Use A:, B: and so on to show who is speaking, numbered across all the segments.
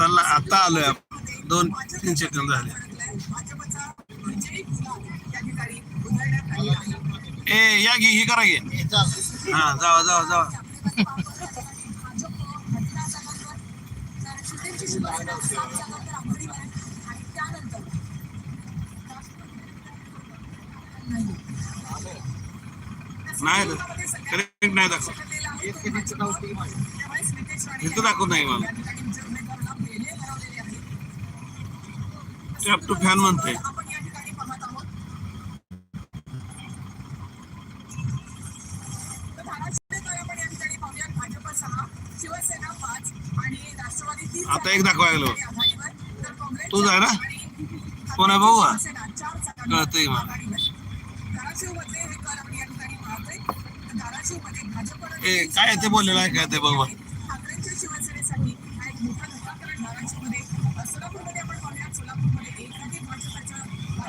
A: आता आता आलोय आपण. दोन तीन सेकंद झाले. ए या गी ही करा गे हा जावा जावा जावा. नाही करेक्ट नाही दाखव इथं दाखवत नाही मला. टॅप टू फॅन म्हणते आता एक दाखवायला लागलो तूच आहे ना. कोण आहे भाऊ हा? कळतंय मला. ए काय ते बोललेलं आहे? काय ते बघ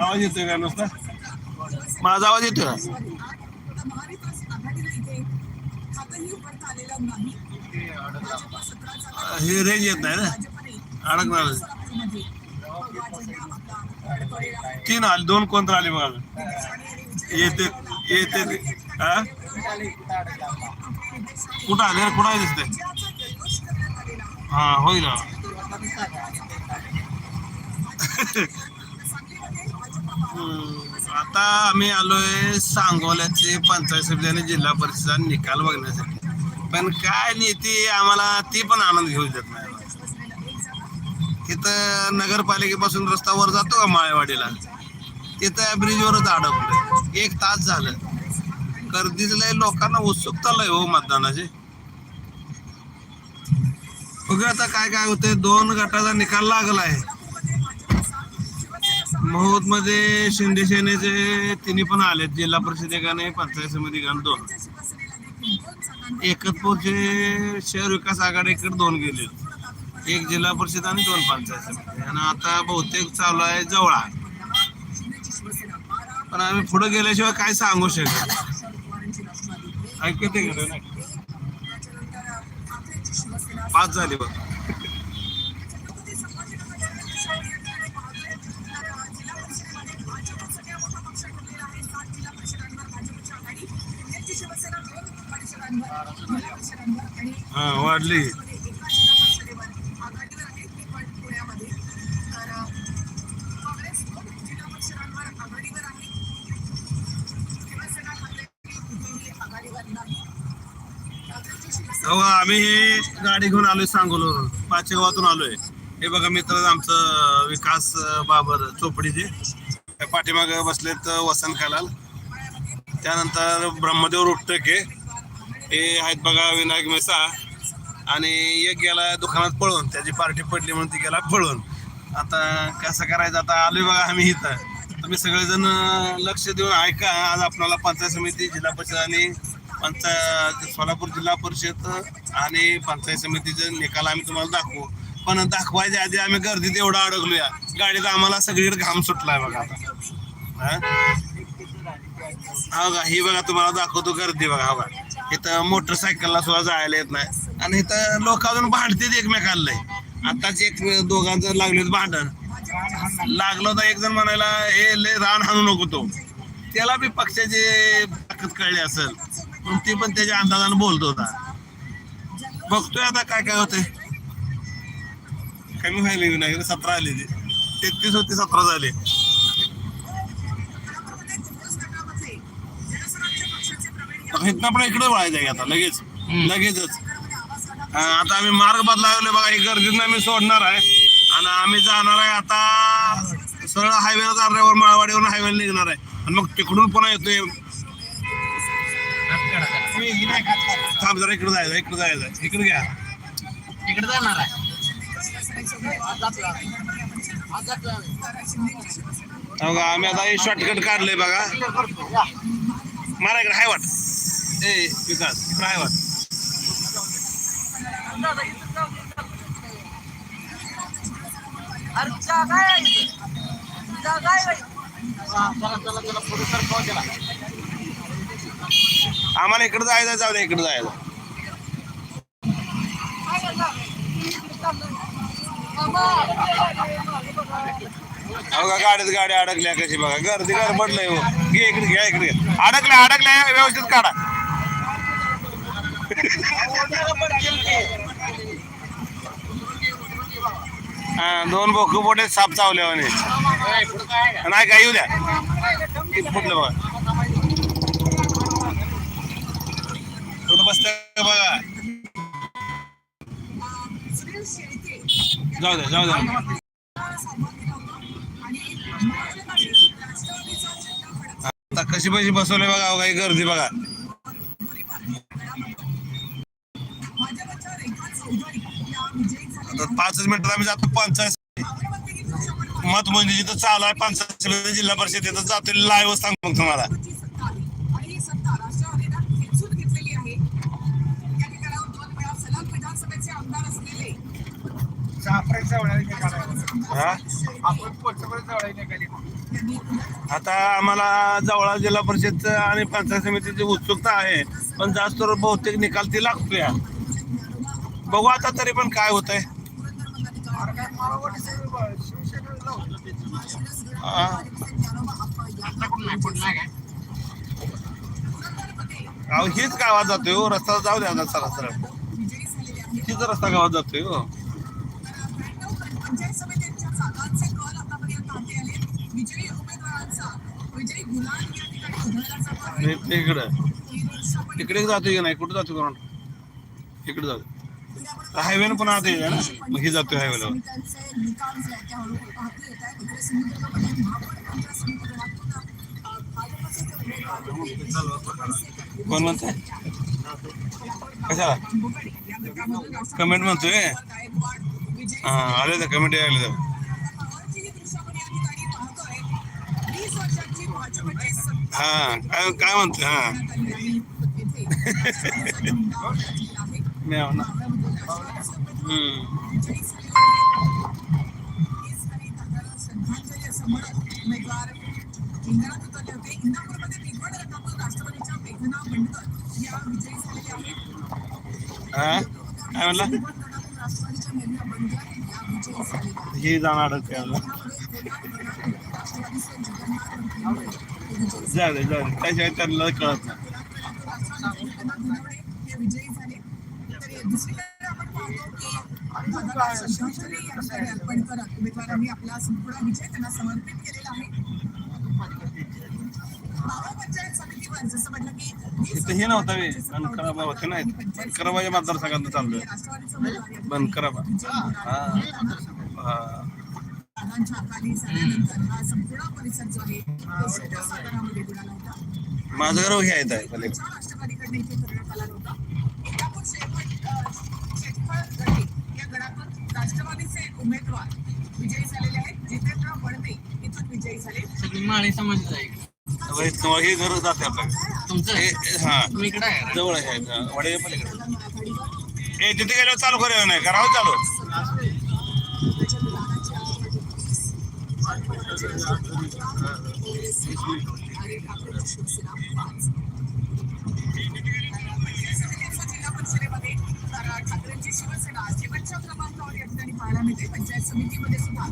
A: आवाज येतोय का नुसता? माझा आवाज येतोय का? हे रेंज येत नाही ना? अडकणार तीन आले दोन कोणतं आले बघा. येते येते कुठं आले? कुठं आहे दिसते हा होईल ना. आता आम्ही आलोय सांगोल्याचे पंचायत समिती आणि जिल्हा परिषदा निकाल बघण्यासाठी. पण काय नेते आम्हाला ती पण आनंद घेऊ देत नाही. तिथं नगरपालिकेपासून रस्ता वर जातो का माळेवाडीला? तिथं ब्रिजवरच अडकलं एक तास झालं. गर्दीच लय लोकांना उत्सुकता लय हो मतदानाची. बघ आता काय काय होते दोन गटाचा निकाल लागलाय. महोदमध्ये शिंदे सेनेचे तिन्ही पण आलेत. जिल्हा परिषद एकाने पंचायत समिती एकाने दोन. एकतपूरचे शहर विकास आघाडीकडे दोन गेले. एक जिल्हा परिषद आणि दोन पंचायत समिती. आणि आता बहुतेक चालू आहे जवळा पण आम्ही पुढे गेल्याशिवाय काय सांगू शकत ऐकते? पाच झाली बघ. हा वाढली. हो आम्ही गाडी घेऊन आलोय सांगोलवरून पाचेगावातून आलोय. हे बघा मित्र आमचं विकास बाबर चोपडीचे त्या पाठीमागे बसलेत वसंत कालाल. त्यानंतर ब्रह्मदेव रुपटके हे आहेत बघा विनायक मेसा. आणि एक गेला दुकानात पळून त्याची पार्टी पडली म्हणून ती गेला पळून. आता कसं करायचं आता आलोय बघा आम्ही इथं. तुम्ही सगळेजण लक्ष देऊन ऐका. आज आपल्याला पंचायत समिती जिल्हा परिषद आणि पंचायत सोलापूर जिल्हा परिषद आणि पंचायत समितीचे निकाल आम्ही तुम्हाला दाखवू. पण दाखवायच्या आधी आम्ही गर्दीत एवढा अडकलोया. गाडीत आम्हाला सगळीकडे घाम सुटलाय बघा आता. हा? हा बघा ही बघा तुम्हाला दाखवतो गर्दी बघा हा बघा. इथं मोटरसायकलला सुद्धा जायला येत नाही. आणि इथं लोक अजून भांडतेत एकमेकाला. आताच एक दोघांचं लागले भांडण. लागलं तर एक जण म्हणायला हे लय रान हाणू नको तो. त्याला बी पक्षाची ताकद कळली असेल. पण ती पण त्याच्या अंदाजानं बोलत होता. बघतोय आता काय काय होतंय. कमी व्हायला विनायक सतरा आले ते तेहतीस होती सतरा झाले. इथनं पण इकडे वळायचं आहे आता लगेच. लगेचच. आता आम्ही मार्ग बदलावले बघा ही गर्दीनं आम्ही सोडणार आहे. आणि आम्ही जाणार आहे आता सरळ हायवेला जाणार माळवाडीवरून हायवे निघणार आहे. आणि मग तिकडून पुन्हा येतोय. थांब जरा इकडे जायचं इकडे जायचं. इकडे घ्या.
B: इकडे जाणार आहे.
A: आम्ही आता हे शॉर्टकट काढलंय बघा. मारा इकडे हाय वाट. ए विकास
B: अरे जागा आहे इथं. जागा आहे बाई. चला चला चला पुढे सर पाहू त्याला
A: आम्हाला इकडे जायचं जाऊ दे इकडे जायचं अहो का गाडीत गाडी अडकल्या कशी बघा गर्दी घर पडलंय हो. घे इकडे घ्या इकडे. अडकल्या अडकल्या व्यवस्थित काढा दोन बोक बोटे साप चावले म्हणे. नाही काय येऊ द्या. किती फुटलं बघा? कुठं बघा? जाऊ द्या जाऊ द्या. आता कशी पैसे बसवले बघा अहो, काही गर्दी बघा. आता पाचच मिनिटात आम्ही जातो पंचायत मत म्हणजे जिथं चालू आहे पंचायत जिल्हा परिषद तिथं जातो लाईव्ह सांगतो मग तुम्हाला आता आम्हाला जवळा जिल्हा परिषद आणि पंचायत समितीची उत्सुकता आहे पण जास्त करून बहुतेक निकाल ती लागतोय. बघू आता तरी पण काय होत आहे अहो हीच गावात जातोय हो. रस्ता जाऊ द्या आता चला सरळ हीच रस्ता गावात जातोय हो. हे तिकडे जातोय की नाही? कुठं जातो करून इकडे जातो हायवेनं पण आता येईल ना. मग ही जातोय हायवेला कोण म्हणतंय? कशाला? कमेंट म्हणतोय? हा आले तर कमेंट यायला जाऊ हा काय काय म्हणतोय? हा. हा? काय म्हणला? हे जाणार जाऊ दे जाऊ दे. त्याशिवाय त्यांना कळत नाही.
C: उमेदवारांनी आपला संपूर्ण विजय त्यांना समर्पित केलेला आहे. महापंचायत समितीवर जसं म्हटलं की
A: इथं हे नव्हतं बे बनकराबा होते ना बनकराबाच्या मतदारसंघात चाललोय. बनकराबा हा. माझं घर हे आहे पहिले
C: राष्ट्रवादीचे उमेदवार विजयी झालेले आहेत. जितेंद्र वडदे इथून विजयी झाले.
B: सगळी माळी समाजाचं आहे.
A: हे घर जाते आपल्याकडे.
B: तुमचं?
A: हे हा
B: तुम्ही इकडे आहे?
A: जवळ आहे. हा, वडे पलीकडे ए तिथे गेल्यावर चालू करूया नाही करावं चालू.
C: जिल्हा शेवटच्या क्रमांकावर या ठिकाणी पाहायला मिळते पंचायत समितीमध्ये सुद्धा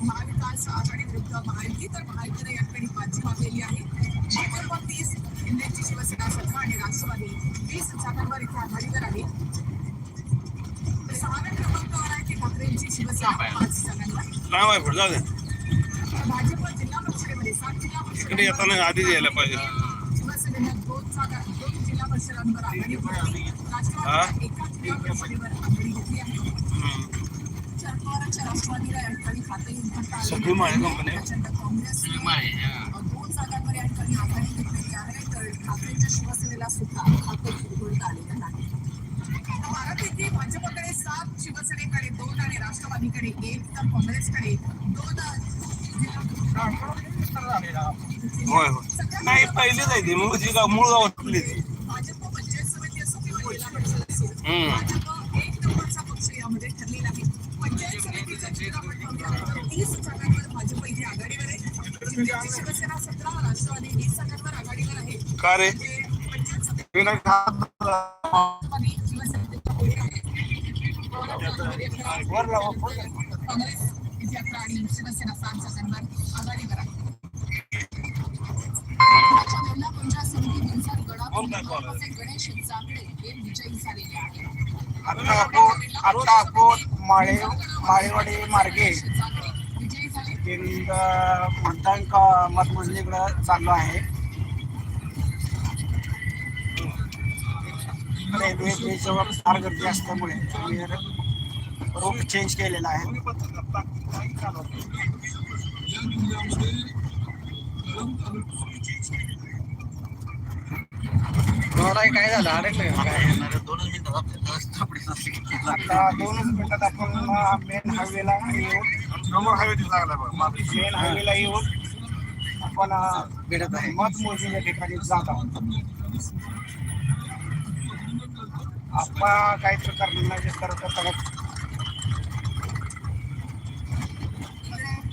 C: महाविकास आघाडी विरुद्ध महायुती तर महायुतीने या ठिकाणी बाजी मागलेली आहे भाजप तीस शिंदेची शिवसेना सतरा आणि राष्ट्रवादी वीस जागांवर इथे आघाडीवर आहे सहाव्या क्रमांकावर आहे की ठाकरेंची शिवसेना पाच जागांवर
A: लांब आहे पुढे जाऊ दे।
C: भाजप जिल्हा परिषदेमध्ये सात जिल्हा परिषद
A: येताना यायला पाहिजे
C: दोन जागा दोन जिल्हा परिषदांवर आघाडी घेतली राष्ट्रवादीने एका जिल्हा परिषदेवर आघाडी घेतली
A: कंपनी आहे.
B: सगळी माळी आहे.
C: दोन जागांवर या ठिकाणी आघाडी घेतलेली आहे तर ठाकरेंच्या शिवसेनेला सुद्धा खाते उघडता आलेलं नाही भाजपकडे सात शिवसेनेकडे दोन आणि राष्ट्रवादीकडे एक तर काँग्रेसकडे दोन
A: होय होय नाही पहिलीच आहे ती मूळ जी गाव मूळ गावातली ती
C: भाजप पंचायत समिती असो किंवा जिल्हा परिषद असो शिवसेना सतरा राष्ट्रवादी वीस जागांवर आघाडीवर आहे
A: का रे
C: ते पंचायत पुढे आहे
A: वर लावा, वर लावा. काँग्रेस आणि शिवसेना आघाडीवर आहे पंचायत समिती गणेश जांभळे हे विजयी झालेले आहेत
B: आता आपण आता आपण माळे माळेवाडी मार्गे केंद्र मतदान का मतमोजणीकडे चाललो आहे. रेल्वे फार गर्दी असल्यामुळे आम्ही रूट चेंज केलेला आहे.
D: काय झालं? अरे
B: आता दोनच मिनिटात आपण मेन हायवेला येऊन मेन हायवेला येऊन आपण
D: भेटत आहे.
B: मतमोजणीच्या ठिकाणी जात आहोत. आपण काहीतरी करणार करत करत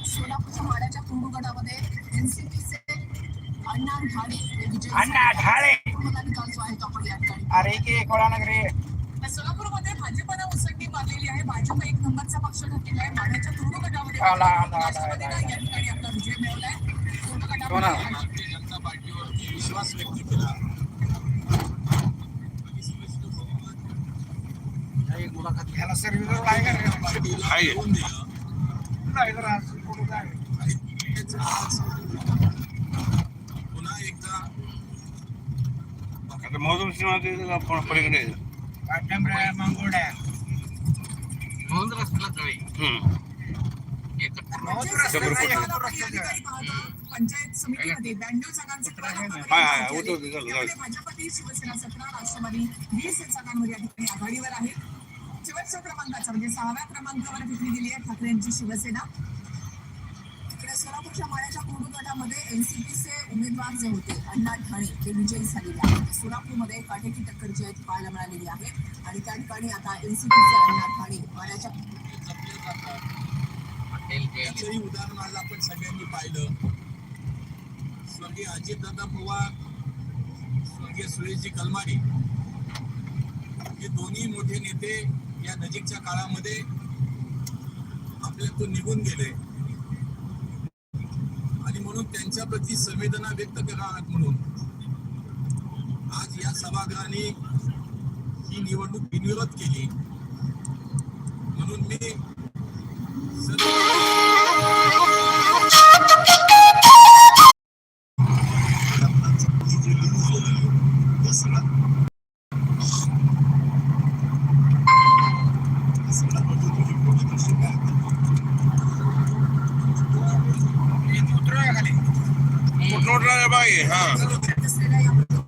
A: सोलापूरच्या माड्याच्या एनसीपीचे अण्णा ढाळे हे
B: अण्णा अरे की एकोळा नगरी
A: सोलापूरमध्ये भाजपनं उसंडी मारलेली आहे. भाजप एक नंबरचा पक्ष ठरलेला आहे. माड्याच्या तुर्ग गटामध्ये
B: आला, आला, आला,
A: राष्ट्रवादीनं
B: आला.
A: या ठिकाणी आपला विजय मिळवलाय. तुर्ग
D: हो ना.
A: गटामध्ये
E: विश्वास व्यक्त केला
D: एक मुलाखत
B: ह्याला सर्व्हिस काय करायचं
E: आहे
B: कुठं जाय
E: पुन्हा एकदा मौसम सिनेमा आपण पलीकडे
B: मांगोड्या.
D: रस्त्याला जावे.
A: पंचायत
E: शंभर.
A: समितीमध्ये पंचायत समितीमध्ये ब्याण्णव शिवसेना सतरा राष्ट्रवादी वीस जागांवर या ठिकाणी आघाडीवर आहे शेवटच्या क्रमांकाचा म्हणजे सहाव्या क्रमांकावर विक्री दिली आहे ठाकरे यांची शिवसेना. सोलापूरच्या माळ्याच्या कुंडू गटामध्ये एनसीपीचे उमेदवार जे होते अण्णा ठाणे ते विजयी झालेले आहेत. सोलापूरमध्ये काटेकी टक्कर जी आहे ती पाहायला मिळालेली आहे. आणि त्या ठिकाणी आता एनसीपीचे अण्णा ठाणे माळ्याच्या
E: याचंही उदाहरण आज आपण सगळ्यांनी पाहिलं. स्वर्गीय अजितदादा पवार स्वर्गीय सुरेशजी कलमाडी. हे दोन्ही मोठे नेते या नजीकच्या काळामध्ये आपल्यातून निघून गेले. त्यांच्याप्रती त्यांच्या संवेदना व्यक्त कराव्यात म्हणून. आज या सभागृहाने ही निवडणूक बिनविरोध केली. म्हणून मी सर्व हा
A: असलेल्या या